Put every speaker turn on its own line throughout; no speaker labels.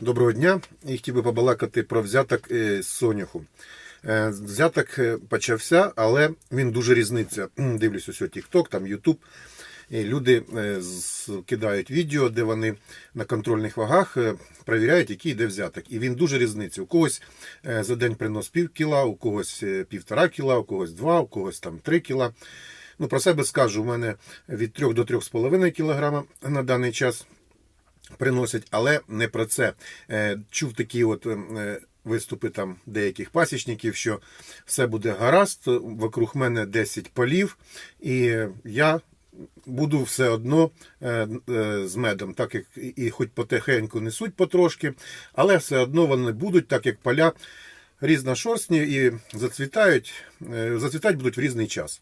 Доброго дня. І хотів би побалакати про взяток е, соняху. Е, Взяток е, почався, але він дуже різниця. Дивлюсь ось TikTok, там. І люди кидають відео, де вони на контрольних вагах перевіряють, який йде взяток. І він дуже різниця. У когось за день принос пів кіла, у когось півтора кіла, у когось два, у когось там три кіла. Ну, про себе скажу, у мене від 3 до 3,5 кілограма на даний час приносять, але не про це. Е, Чув такі от е, виступи там деяких пасічників, що все буде гаразд, вокруг мене 10 полів, і я буду все одно е, з медом, так як і- хоч потихеньку несуть потрошки, але все одно вони будуть, так як поля різношорстні і зацвітають, зацвітати будуть в різний час.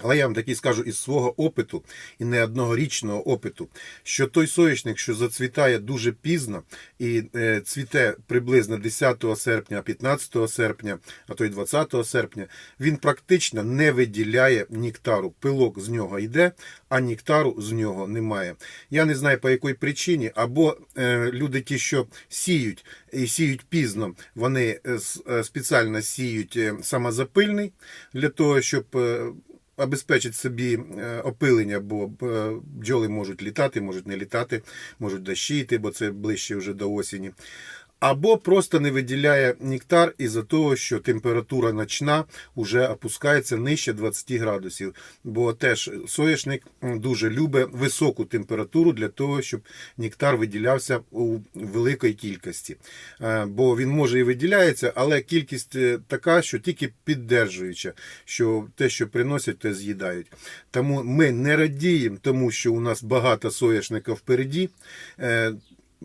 Але я вам таки скажу із свого опиту і не одногорічного опиту, що той соняшник, що зацвітає дуже пізно і е, цвіте приблизно 10 серпня, 15 серпня, а то й 20 серпня, він практично не виділяє нектару. Пилок з нього йде, а нектару з нього немає. Я не знаю по якій причині, або е, люди ті, що сіють і сіють пізно, вони е, спеціально сіють самозапильний для того, щоб. Обезпечить собі е, опилення, бо е, бджоли можуть літати, можуть не літати, можуть дощі йти, бо це ближче вже до осені. Або просто не виділяє нектар із-за того, що температура ночна вже опускається нижче 20 градусів. Бо теж соняшник дуже любить високу температуру для того, щоб нектар виділявся у великій кількості. Е, Бо він може і виділяється, але кількість е, така, що тільки піддержуюча, що те, що приносять, те з'їдають. Тому ми не радіємо тому, що у нас багато соняшника впереді.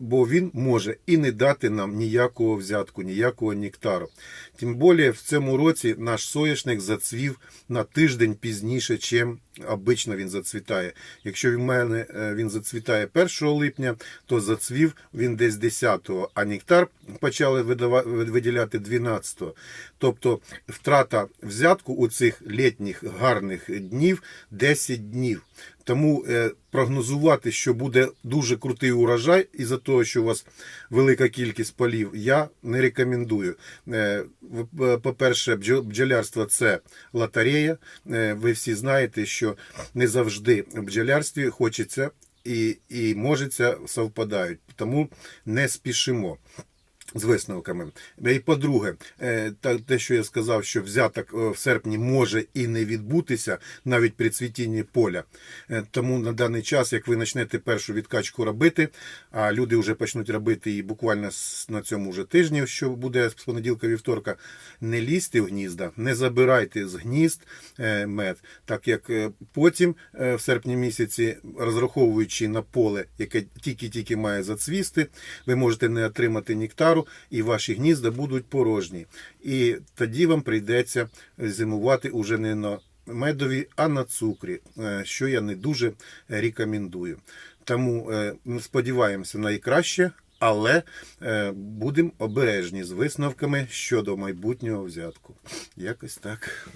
Бо він може і не дати нам ніякого взятку, ніякого нектару. Тим більше в цьому році наш соняшник зацвів на тиждень пізніше, чим обично він зацвітає. Якщо в мене він зацвітає 1 липня, то зацвів він десь 10-го, а нектар почали виділяти 12-го. Тобто втрата взятку у цих літніх гарних днів 10 днів. Тому е, прогнозувати, що буде дуже крутий урожай, із-за того, що у вас велика кількість полів, я не рекомендую. Е, е, По-перше, бджо- бджолярство це лотерея. Ви всі знаєте, що не завжди в бджолярстві хочеться і, і можеться совпадають. Тому не спішимо з висновками. І по-друге, е, те, що я сказав, що взяток е, в серпні може і не відбутися навіть при цвітінні поля. Е, Тому на даний час, як ви почнете першу відкачку робити, а люди вже почнуть робити її буквально на цьому вже тижні, що буде з понеділка вівторка, не лізьте в гнізда, не забирайте з гнізд мед, так як потім в серпні місяці, розраховуючи на поле, яке тільки-тільки має зацвісти, ви можете не отримати нектару, і ваші гнізда будуть порожні. І тоді вам прийдеться зимувати уже не на медові, а на цукрі, е, що я не дуже рекомендую. Тому е, сподіваємося найкраще, але е, будемо обережні з висновками щодо майбутнього взятку. Якось так.